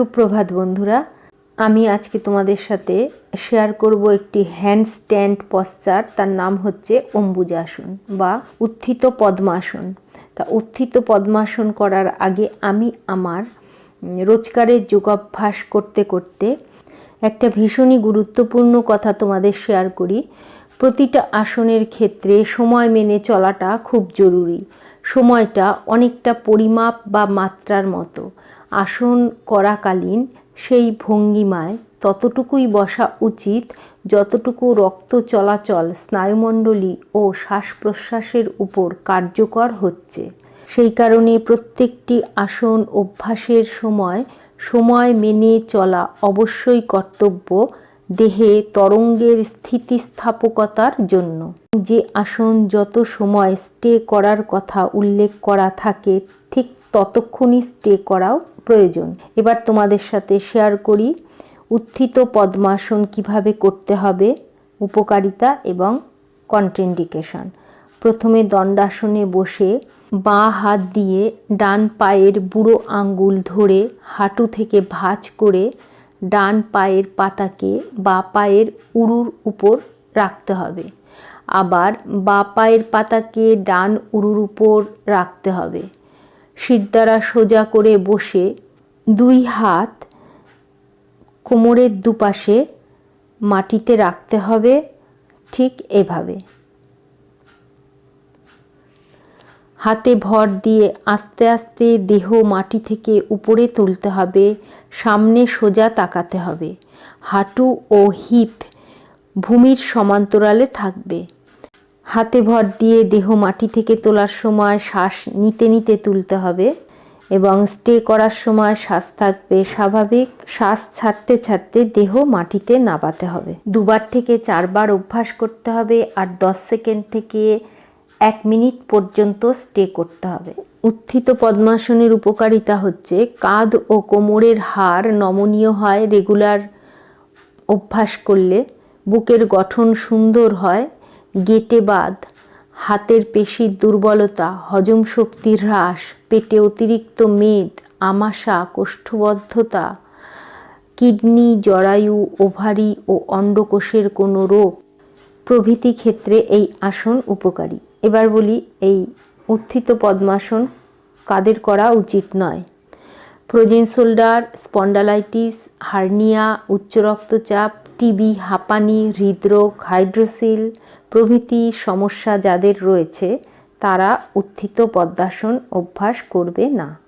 সুপ্রভাত বন্ধুরা, আমি আজকে তোমাদের সাথে শেয়ার করব একটি হ্যান্ডস্ট্যান্ড পশ্চার তার নাম হচ্ছে অম্বুজাসন বা উত্থিত পদ্মাসন। তা উত্থিত পদ্মাসন করার আগে আমি আমার রোজকারের যোগাভ্যাস করতে করতে একটা ভীষণই গুরুত্বপূর্ণ কথা তোমাদের শেয়ার করি। প্রতিটা আসনের ক্ষেত্রে সময় মেনে চলাটা খুব জরুরি। সময়টা অনেকটা পরিমাপ বা মাত্রার মতো। আসন করাকালীন সেই ভঙ্গিমায় ততটুকুই বসা উচিত যতটুকু রক্ত চলাচল, স্নায়ুমণ্ডলী ও শ্বাস প্রশ্বাসের উপর কার্যকর হচ্ছে। সেই কারণে প্রত্যেকটি আসন অভ্যাসের সময় সময় মেনে চলা অবশ্যই কর্তব্য দেহে তরঙ্গের স্থিতিস্থাপকতার জন্য। যে আসন যত সময় স্টে করার কথা উল্লেখ করা থাকে, ঠিক ততক্ষণই স্টে করাও প্রয়োজন। এবার তোমাদের সাথে শেয়ার করি উত্থিত পদ্মাসন কীভাবে করতে হবে, উপকারিতা এবং কন্ট্রেন্ডিকেশন প্রথমে দণ্ডাসনে বসে বাঁ হাত দিয়ে ডান পায়ের বুড়ো আঙ্গুল ধরে হাঁটু থেকে ভাঁজ করে ডান পায়ের পাতাকে বা পায়ের উড়ুর উপর রাখতে হবে। আবার বা পায়ের পাতাকে ডান উড়ুর উপর রাখতে হবে। শির সোজা করে বসে দুই হাত কোমরের দুপাশে মাটিতে রাখতে হবে, ঠিক এভাবে। হাতে ভর দিয়ে আস্তে আস্তে দেহ মাটি থেকে উপরে তুলতে হবে, সামনে সোজা তাকাতে হবে। হাঁটু ও হিপ ভূমির সমান্তরালে থাকবে। হাতে ভর দিয়ে দেহ মাটি থেকে তোলার সময় শ্বাস নিতে নিতে তুলতে হবে এবং স্টে করার সময় শ্বাস থাকবে স্বাভাবিক শ্বাস ছাড়তে ছাড়তে দেহ মাটিতে নামাতে হবে। দুবার থেকে চারবার অভ্যাস করতে হবে আর দশ সেকেন্ড থেকে এক মিনিট পর্যন্ত স্টে করতে হবে। উত্থিত পদ্মাসনের উপকারিতা হচ্ছে কাঁধ ও কোমরের হাড় নমনীয় হয় রেগুলার অভ্যাস করলে, বুকের গঠন সুন্দর হয় গেটে বাদ হাতের পেশির দুর্বলতা, হজম শক্তি হ্রাস, পেটে অতিরিক্ত মেদ, আমাশা, কোষ্ঠবদ্ধতা, কিডনি, জরায়ু, ওভারি ও অন্ডকোষের কোনো রোগ। প্রভৃতি ক্ষেত্রে এই আসন উপকারী। এবার বলি এই উত্থিত পদ্মাসন কাদের করা উচিত নয়। ফ্রোজেন শোল্ডার স্পন্ডালাইটিস, হার্নিয়া, উচ্চ রক্তচাপ, টিবি, হাঁপানি, হৃদরোগ, হাইড্রোসিল প্রভৃতি সমস্যা যাদের রয়েছে তারা উত্থিত পদ্মাসন অভ্যাস করবে না।